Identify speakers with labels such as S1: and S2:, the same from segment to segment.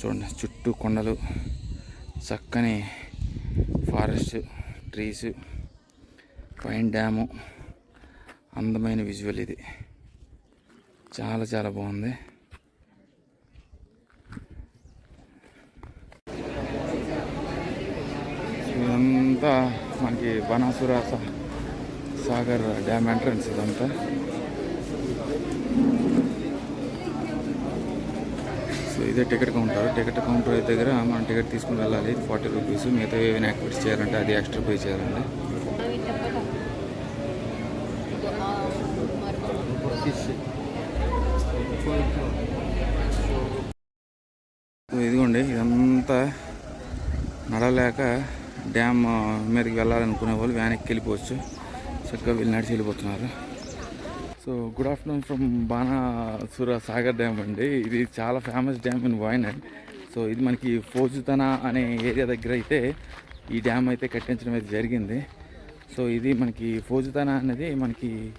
S1: చూడండి చుట్టూ కొండలు చక్కని ఫారెస్ట్ ట్రీస్ పైన్ డ్యాము అందమైన విజువల్ ఇది. చాలా చాలా బాగుంది. ఇదంతా మనకి బనాసుర సాగర్ డ్యామ్ ఎంట్రన్స్ ఇదంతా. ఇదే టికెట్ కౌంటర్. టికెట్ కౌంటర్ దగ్గర మనం టికెట్ తీసుకుని వెళ్ళాలి. Forty rupees. మిగతా ఏమైనా యాక్టివిటీస్ చేయాలంటే అది ఎక్స్ట్రా పే చేయాలండి. ఇదిగోండి ఇదంతా నడలేక డ్యామ్ మీదకి వెళ్ళాలనుకునే వాళ్ళు వ్యాన్ ఎక్కి వెళ్ళిపోవచ్చు. చక్కగా వెళ్ళి నడిచి వెళ్ళిపోతున్నారు. So good afternoon from Banasura Sagar dam అండి. ఇది చాలా famous dam in Wayanad. So ఇది మనకి ఫోజుతన అనే ఏరియా దగ్గర అయితే ఈ డ్యామ్ అయితే కట్టించడం అయితే జరిగింది. సో ఇది మనకి ఫోజుతన అనేది మనకి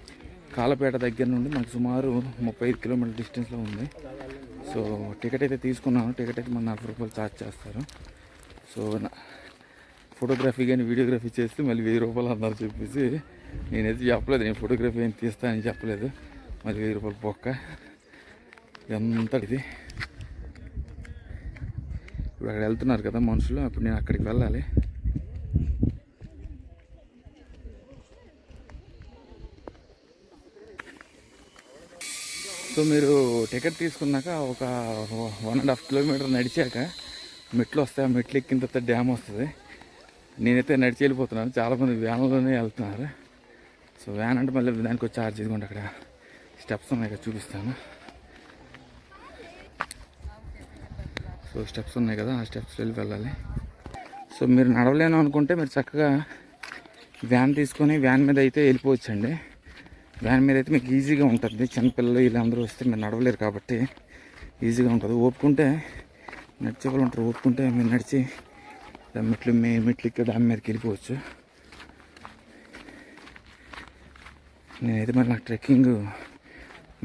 S1: కాలపేట దగ్గర నుండి మనకి సుమారు ముప్పై ఐదు కిలోమీటర్ డిస్టెన్స్లో ఉంది. సో టికెట్ అయితే తీసుకున్నాను. టికెట్ అయితే మన నలభై రూపాయలు ఛార్జ్ చేస్తారు. సో నా- ఫోటోగ్రఫీ కానీ వీడియోగ్రఫీ చేస్తే మళ్ళీ వెయ్యి రూపాయలు అన్నారు చెప్పేసి నేనైతే చెప్పలేదు నేను ఫోటోగ్రఫీ ఏం తీస్తానని చెప్పలేదు. మళ్ళీ వెయ్యి రూపాయలు బొక్క. ఎంతటిది ఇప్పుడు అక్కడ వెళ్తున్నారు కదా మనుషులు అప్పుడు నేను అక్కడికి వెళ్ళాలి. సో మీరు టికెట్ తీసుకున్నాక ఒక వన్ అండ్ హాఫ్ కిలోమీటర్ నడిచాక మెట్లు వస్తాయి ఆ మెట్లు ఎక్కిన తర్వాత డ్యామ్ వస్తుంది. నేనైతే నడిచి వెళ్ళిపోతున్నాను. చాలామంది వ్యాన్లోనే వెళ్తున్నారు. సో వ్యాన్ అంటే మళ్ళీ దానికి ఛార్జ్ ఇదిగోండి అక్కడ. స్టెప్స్ ఉన్నాయి కదా చూపిస్తాను. సో స్టెప్స్ ఉన్నాయి కదా ఆ స్టెప్స్ వెళ్ళి వెళ్ళాలి. సో మీరు నడవలేను అనుకుంటే మీరు చక్కగా వ్యాన్ తీసుకొని వ్యాన్ మీద అయితే వెళ్ళిపోవచ్చండి. వ్యాన్ మీద అయితే మీకు ఈజీగా ఉంటుంది. చిన్నపిల్లలు వీళ్ళందరూ వస్తే మీరు నడవలేరు కాబట్టి ఈజీగా ఉంటుంది. ఓపుకుంటే నడిచే వాళ్ళు ఉంటారు. ఓపుకుంటే మీరు నడిచి మెట్లు మే మెట్లు ఎక్కి డ్యామ్ మీదకి వెళ్ళిపోవచ్చు. నేనైతే మరి నాకు ట్రెక్కింగ్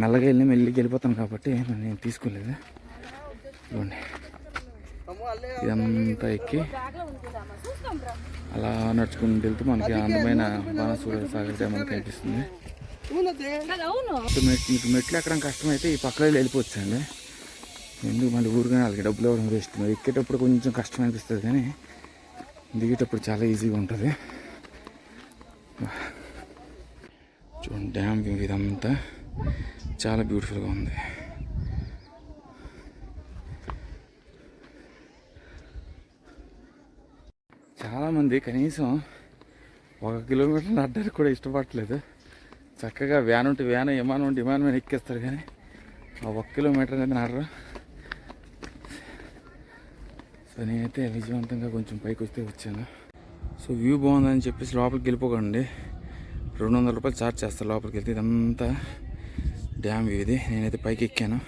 S1: మెల్లగా వెళ్ళి మెల్లికి వెళ్ళిపోతాను కాబట్టి నేను తీసుకోలేదు. ఇవ్వండి ఇదంతా ఎక్కి అలా నడుచుకుంటూ వెళ్తే మనకి అందమైన బాణసూర సాగర్ డ్యామ్ అని కనిపిస్తుంది. సో మీకు మెట్లు ఎక్కడం కష్టమైతే ఈ పక్కన వెళ్ళిపోవచ్చు అండి ఎందుకు మళ్ళీ ఊరుగానే వాళ్ళకి డబ్బులు ఇవ్వడం వేస్ట్ మరి? ఎక్కేటప్పుడు కొంచెం కష్టం అనిపిస్తుంది కానీ దిగేటప్పుడు చాలా ఈజీగా ఉంటుంది. చూడండి డ్యామ్ వ్యూ ఇదంతా చాలా బ్యూటిఫుల్గా ఉంది. చాలామంది కనీసం ఒక కిలోమీటర్ నడ్డానికి కూడా ఇష్టపడట్లేదు. చక్కగా వ్యాన్ ఉంటే వ్యాన్ విమానం ఉంటే విమానం మీద ఎక్కేస్తారు కానీ ఆ ఒక్క కిలోమీటర్ అనేది నడరు సో నేనైతే విజయవంతంగా కొంచెం పైకి వస్తే వచ్చాను. సో వ్యూ బాగుందని చెప్పేసి లోపలికి వెళ్ళిపోకండి. రెండు వందల రూపాయలు ఛార్జ్ చేస్తారు లోపలికి వెళ్తే. ఇదంతా డ్యామ్ ఇది నేనైతే పైకి ఎక్కాను.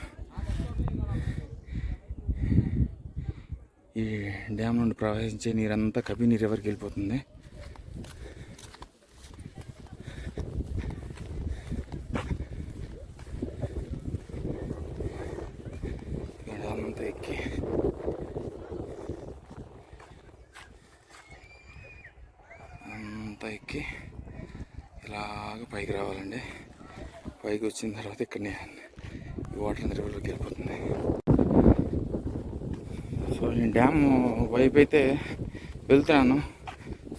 S1: ఈ డ్యామ్ నుండి ప్రవహించే నీరంతా కభీనీరు ఎవరికి వెళ్ళిపోతుంది ఇదంతా ఎక్కి అంతా ఎక్కి ఇలాగ పైకి రావాలండి. పైకి వచ్చిన తర్వాత ఇక్కడనే ఈ వాటర్ అంతా రివర్లోకి వెళ్ళిపోతుంది. సో నేను డ్యామ్ వైపు అయితే వెళ్తున్నాను.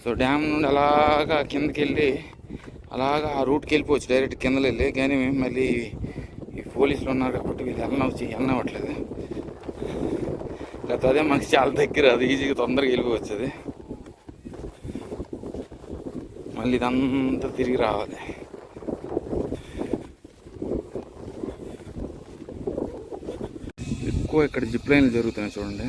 S1: సో డ్యామ్ నుండి అలాగా కిందకి వెళ్ళి అలాగా ఆ రూట్కి వెళ్ళిపోవచ్చు. డైరెక్ట్ కిందకి వెళ్ళి కానీ మళ్ళీ ఈ పోలీసులు ఉన్నారు కాబట్టి వీళ్ళు వెళ్ళనవచ్చు వెళ్ళనవ్వట్లేదు లేకపోతే అదే మనకి చాలా దగ్గర అది ఈజీగా తొందరగా వెళ్ళిపోవచ్చు అది. మళ్ళీ ఇదంతా తిరిగి రావాలి. ఎక్కువ ఇక్కడ జిప్లైన్లు జరుగుతున్నాయి చూడండి.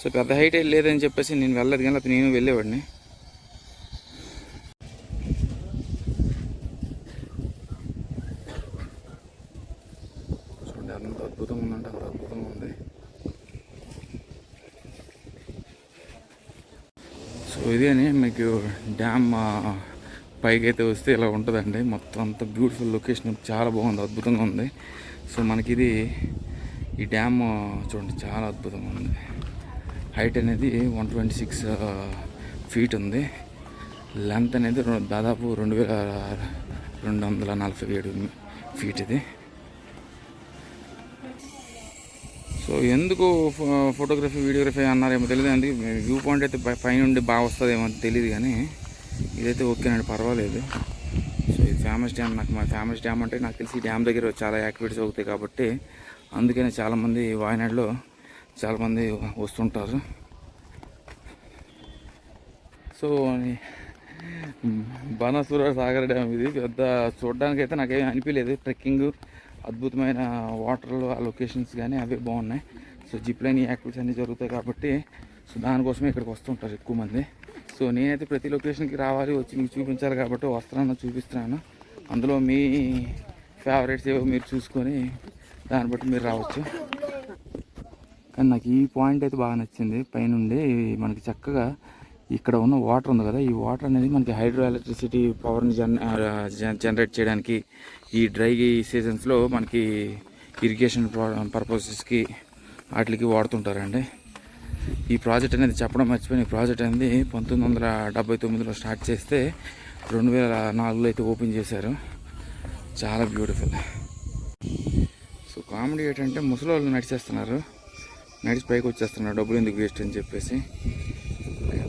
S1: సో పెద్ద హైట్ లేదని చెప్పేసి నేను వెళ్ళలేదు కానీ అతను నేను వెళ్ళేవాడిని. చూడండి అంత అద్భుతంగా ఉందంటే అంత అద్భుతంగా ఉంది. సో ఇదేని మీకు డ్యామ్ పైకి అయితే వస్తే ఇలా ఉంటుందండి. మొత్తం అంత బ్యూటిఫుల్ లొకేషన్ చాలా బాగుంది. అద్భుతంగా ఉంది. సో మనకి ఇది ఈ డ్యామ్ చూడండి. చాలా అద్భుతంగా ఉంది. హైట్ అనేది వన్ ట్వంటీ సిక్స్ ఫీట్ ఉంది. లెంత్ అనేది దాదాపు రెండు వేల రెండు వందల నలభై ఏడు ఫీట్ ఇది. సో ఎందుకు ఫోటోగ్రఫీ వీడియోగ్రఫీ అన్నారేమో తెలియదు అండి వ్యూ పాయింట్ అయితే పైన పైనుండి బాగా వస్తుందేమో అని తెలియదు కానీ ఇదైతే ఓకేనండి పర్వాలేదు. సో ఇది ఫేమస్ డ్యామ్. నాకు మా ఫేమస్ డ్యామ్ అంటే నాకు తెలిసి డ్యామ్ దగ్గర చాలా యాక్టివిటీస్ అవుతాయి కాబట్టి అందుకనే చాలామంది వాయనాడులో చాలామంది వస్తుంటారు. సో బాణాసుర సాగర్ డ్యామ్ ఇది పెద్ద చూడడానికి అయితే నాకేం అనిపించలేదు ట్రెక్కింగ్ అద్భుతమైన వాటర్లు ఆ లొకేషన్స్ కానీ అవే బాగున్నాయి. సో జిప్ లైన్ యాక్టివిటీస్ అన్నీ జరుగుతాయి కాబట్టి సో దానికోసమే ఇక్కడికి వస్తుంటారు ఎక్కువ మంది. సో నేనైతే ప్రతి లొకేషన్కి రావాలి వచ్చి మీకు చూపించాలి కాబట్టి వస్త్రాన్ని చూపిస్తున్నాను. అందులో మీ ఫేవరెట్స్ ఏవో మీరు చూసుకొని దాన్ని బట్టి మీరు రావచ్చు. కానీ నాకు ఈ పాయింట్ అయితే బాగా నచ్చింది. పైనుండి మనకి చక్కగా ఇక్కడ ఉన్న వాటర్ ఉంది కదా ఈ వాటర్ అనేది మనకి హైడ్రో ఎలక్ట్రిసిటీ పవర్ని జన్ జనరేట్ చేయడానికి ఈ డ్రై సీజన్స్లో మనకి ఇరిగేషన్ పర్పసెస్కి వాటికి వాడుతుంటారండి. ఈ ప్రాజెక్ట్ అనేది చెప్పడం మర్చిపోయిన. ఈ ప్రాజెక్ట్ అనేది పంతొమ్మిది వందల డెబ్బై తొమ్మిదిలో స్టార్ట్ చేస్తే రెండు వేల నాలుగులో అయితే ఓపెన్ చేశారు. చాలా బ్యూటిఫుల్. సో కామెడీ ఏంటంటే ముసలి వాళ్ళు నడిచేస్తున్నారు. నడిచి పైకి వచ్చేస్తున్నారు. డబ్బులు ఎందుకు వేస్ట్ అని చెప్పేసి.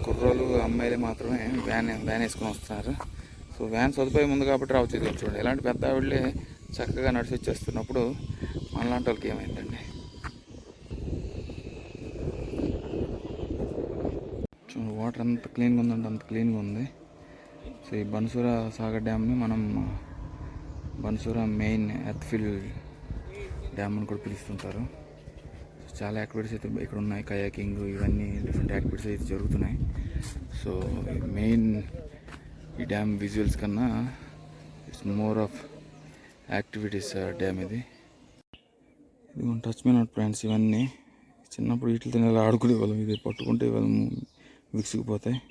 S1: కుర్రోళ్ళు అమ్మాయిలు మాత్రమే వ్యాన్ వ్యాన్ వేసుకొని వస్తున్నారు. సో వ్యాన్ సదుపాయం ఉంది కాబట్టి రావచ్చు చూడండి. ఇలాంటి పెద్ద ఆవిడలే చక్కగా నడిచి వచ్చేస్తున్నప్పుడు మనలాంటి వాళ్ళకి ఏమైందండి చూడండి వాటర్ అంత క్లీన్గా ఉందంటే అంత క్లీన్గా ఉంది. సో ఈ బన్సూర సాగర్ డ్యామ్ని మనం బన్సూర మెయిన్ ఎర్త్ఫిల్ డ్యామ్ అని కూడా పిలుస్తుంటారు. చాలా యాక్టివిటీస్ అయితే ఇక్కడ ఉన్నాయి. కయాకింగ్ ఇవన్నీ డిఫరెంట్ యాక్టివిటీస్ అయితే జరుగుతున్నాయి. సో మెయిన్ ఈ డ్యామ్ విజువల్స్ కన్నా it's more of activities dam ఇది. ఇది టచ్ మీ నాట్ ఫ్రెండ్స్ ఇవన్నీ చిన్నప్పుడు వీటితో ఇలా ఆడుకునే వాళ్ళం ఇది పట్టుకుంటే వాళ్ళము విసిగిపోతాయి.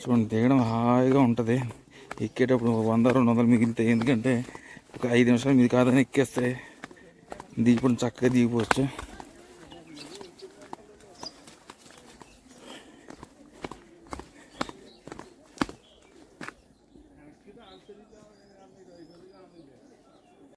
S1: చూడండి దిగడం హాయిగా ఉంటుంది. ఎక్కేటప్పుడు వంద రెండు వందలు మిగులుతాయి ఎందుకంటే ఒక ఐదు నిమిషాలు మీది కాదని ఎక్కేస్తే దిగిపోవడం చక్కగా దిగిపోవచ్చు.